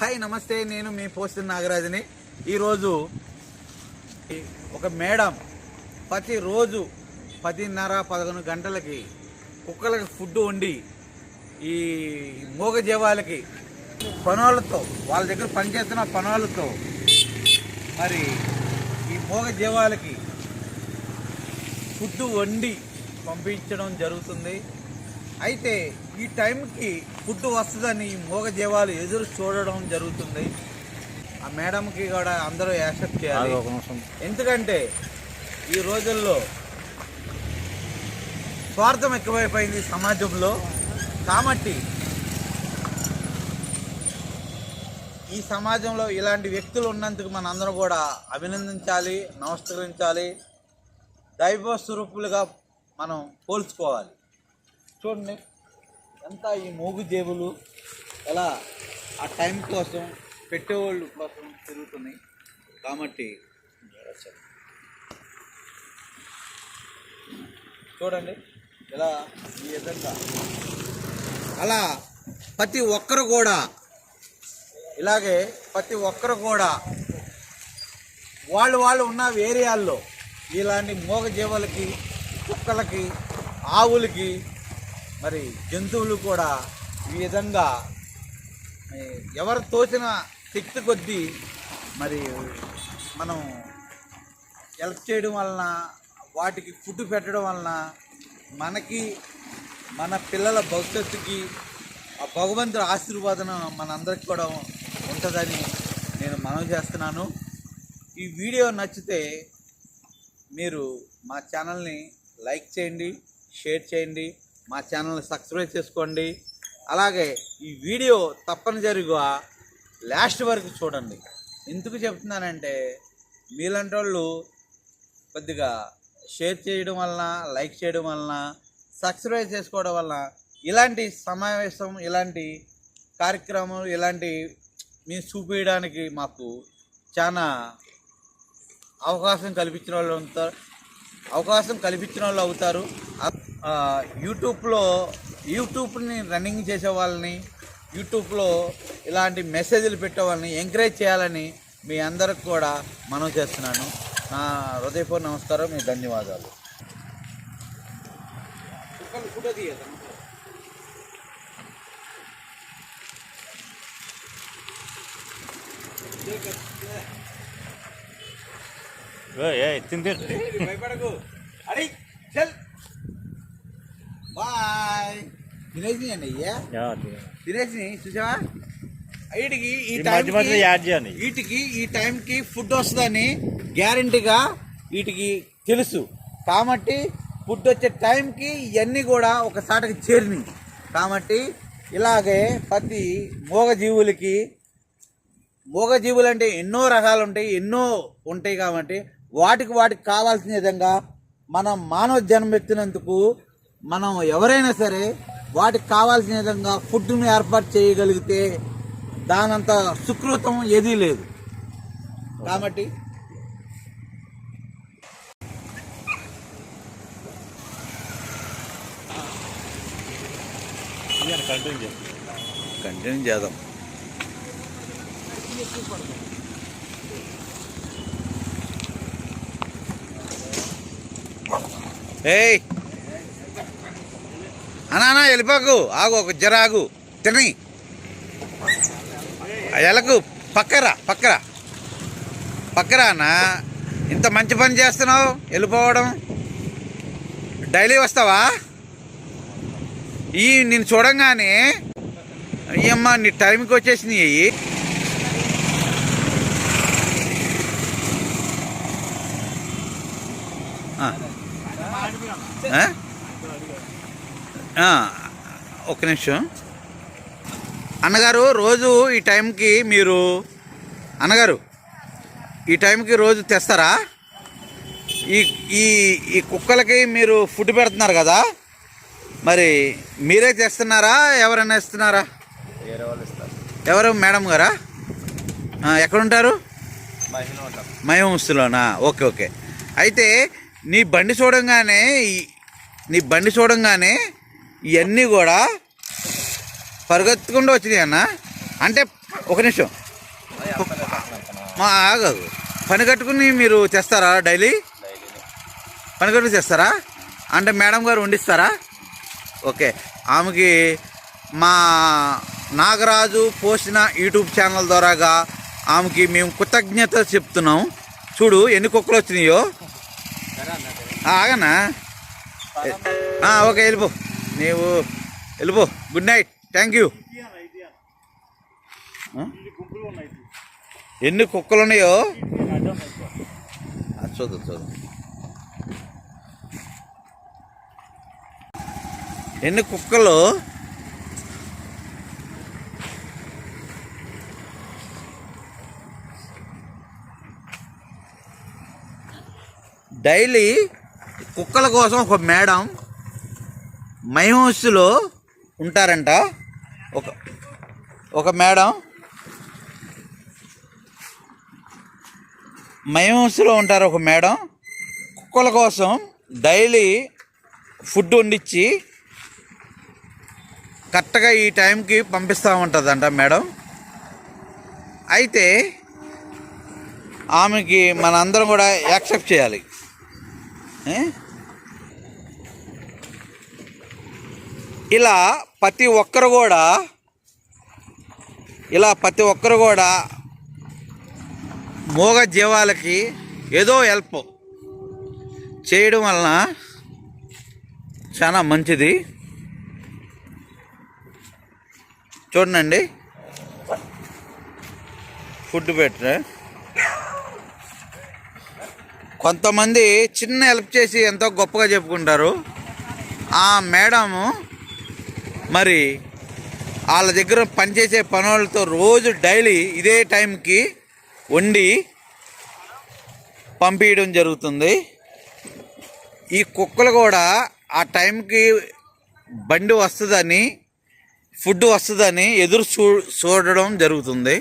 Hi నమస్తే. నేను మీ post నాగరాజుని. ఈరోజు ఒక మేడం ప్రతిరోజు పదిన్నర పదకొండు గంటలకి కుక్కలకి ఫుడ్ వండి ఈ మూగజీవాలకి పనులతో వాళ్ళ దగ్గర పనిచేస్తున్న పనులతో మరి ఈ మూగజీవాలకి ఫుడ్ వండి పంపించడం జరుగుతుంది. అయితే ఈ టైంకి ఫుడ్ వస్తుందని ఈ మూగ జీవాలు ఎదురు చూడడం జరుగుతుంది. ఆ మేడంకి కూడా అందరూ యాక్సెప్ట్ చేయాలి. ఎందుకంటే ఈ రోజుల్లో స్వార్థం ఎక్కువైపోయింది సమాజంలో. కాబట్టి ఈ సమాజంలో ఇలాంటి వ్యక్తులు ఉన్నందుకు మనందరం కూడా అభినందించాలి నమస్కరించాలి. దైవ స్వరూపులుగా మనం పోల్చుకోవాలి. చూడండి. అంతా ఈ మూగు జేబులు ఎలా ఆ టైం కోసం పెట్టేవాళ్ళు కోసం తిరుగుతున్నాయి. కాబట్టి చూడండి ఇలా ఈ విధంగా అలా ప్రతి ఒక్కరు కూడా ఇలాగే ప్రతి ఒక్కరు కూడా వాళ్ళు వాళ్ళు ఉన్న ఏరియాల్లో ఇలాంటి మూగజీవులకి కుక్కలకి ఆవులకి మరి జంతువులు కూడా ఈ విధంగా ఎవరు తోచిన శక్తి కొద్దీ మరి మనం హెల్ప్ చేయడం వలన వాటికి ఫుడ్ పెట్టడం వలన మనకి మన పిల్లల భవిష్యత్తుకి ఆ భగవంతుడి ఆశీర్వాదం మనందరికి కూడా ఉంటుందని నేను మనవి చేస్తున్నాను. ఈ వీడియో నచ్చితే మీరు మా ఛానల్ని లైక్ చేయండి షేర్ చేయండి. మా ఛానల్ని సబ్స్క్రైబ్ చేసుకోండి. అలాగే ఈ వీడియో తప్పనిసరిగా లాస్ట్ వరకు చూడండి. ఎందుకు చెప్తున్నానంటే మీలాంటి వాళ్ళు కొద్దిగా షేర్ చేయడం వలన లైక్ చేయడం వలన సబ్స్క్రైబ్ చేసుకోవడం వలన ఇలాంటి సమావేశం ఇలాంటి కార్యక్రమం ఇలాంటి మేము చూపించడానికి మాకు చాలా అవకాశం కల్పించిన వాళ్ళు అవకాశం కల్పించిన వాళ్ళు అవుతారు. యూట్యూబ్లో యూట్యూబ్ని రన్నింగ్ చేసే వాళ్ళని యూట్యూబ్లో ఇలాంటి మెసేజ్లు పెట్టే వాళ్ళని ఎంకరేజ్ చేయాలని మీ అందరికి కూడా మనం చేస్తున్నాను. నా హృదయపూర్వ నమస్కారం మీ ధన్యవాదాలు. తింటే భయపడకు. అరే చల్. బాయ్. తినేసి అండి అయ్యా? తినేసి చూసావా? వీటికి ఈ చేయండి. వీటికి ఈ టైంకి ఫుడ్ వస్తుందని గ్యారంటీగా వీటికి తెలుసు. కాబట్టి ఫుడ్ వచ్చే టైంకి ఇవన్నీ కూడా ఒక సాటకి చేరినాయి. కాబట్టి ఇలాగే ప్రతి మూగజీవులకి మూగజీవులు అంటే ఎన్నో రకాలు ఉంటాయి ఎన్నో ఉంటాయి కాబట్టి వాటికి వాటికి కావాల్సిన విధంగా మనం మానవ జన్మ ఎత్తినందుకు మనం ఎవరైనా సరే వాటికి కావాల్సిన విధంగా ఫుడ్ను ఏర్పాటు చేయగలిగితే దానంత సుకృతం ఏదీ లేదు. కాబట్టి కంటిన్యూ చేద్దాం. ఏయ్! అనానా వెళ్ళిపోకు ఆగు ఒక జరాగు తిని. ఎలకు పక్కరా పక్కరా. పక్కరా అన్న ఇంత మంచి పని చేస్తున్నావు వెళ్ళిపోవడం. డైలీ వస్తావా? ఈ నేను చూడంగానే అయ్యమ్మా నీ టైంకి వచ్చేసినాయి. ఆ. ఒక్క నిమిషం. అన్నగారు రోజు ఈ టైంకి మీరు అన్నగారు ఈ టైంకి రోజు తెస్తారా? ఈ ఈ ఈ కుక్కలకి మీరు ఫుడ్ పెడుతున్నారు కదా? మరి మీరే తెస్తున్నారా? ఎవరైనా ఇస్తున్నారా? ఎవరు? మేడం గారా? ఎక్కడుంటారు? మయవంశలోనా ఓకే ఓకే. అయితే నీ బండి చూడంగానే ఈ- నీ బండి చూడంగానే ఇవన్నీ కూడా పరిగెత్తుకుండా వచ్చినాయి అన్న. అంటే ఒక నిమిషం. మా ఆగదు పని కట్టుకుని మీరు చేస్తారా డైలీ? పని కట్టుకుని చేస్తారా? అంటే మేడం గారు వండిస్తారా? ఓకే. ఆమెకి మా నాగరాజు పోసిన యూట్యూబ్ ఛానల్ ద్వారాగా ఆమెకి మేము కృతజ్ఞత చెప్తున్నాం. చూడు ఎన్ని కుక్కలు వచ్చినాయో. ఆగనా ఓకే వెళ్ళిపో. నీవు వెళ్ళిపో గుడ్ నైట్ థ్యాంక్ యూ ఎన్ని కుక్కలు ఉన్నాయో చూద్దాం చూద్దాం ఎన్ని కుక్కలు డైలీ కుక్కల కోసం ఒక మేడం మైహౌస్లో ఉంటారంట. ఒక ఒక మేడం. మై ఉంటారు ఒక మేడం. కుక్కల కోసం డైలీ ఫుడ్ వండించి కరెక్ట్గా ఈ టైంకి పంపిస్తూ ఉంటుందంట మేడం. అయితే ఆమెకి మనందరం కూడా యాక్సెప్ట్ చేయాలి. ఇలా ప్రతి ఒక్కరు కూడా ఇలా ప్రతి ఒక్కరు కూడా మూగ జీవాలకి ఏదో హెల్ప్ చేయడం వలన చాలా మంచిది. చూడండి ఫుడ్ పెట్టరా? కొంతమంది చిన్న హెల్ప్ చేసి ఎంతో గొప్పగా చెప్పుకుంటారు. ఆ మేడము మరి వాళ్ళ దగ్గర పనిచేసే పనులతో రోజు డైలీ ఇదే టైంకి వండి పంపించడం జరుగుతుంది. ఈ కుక్కలు కూడా ఆ టైంకి బండి వస్తుందని ఫుడ్ వస్తుందని ఎదురు చూ చూడడం జరుగుతుంది.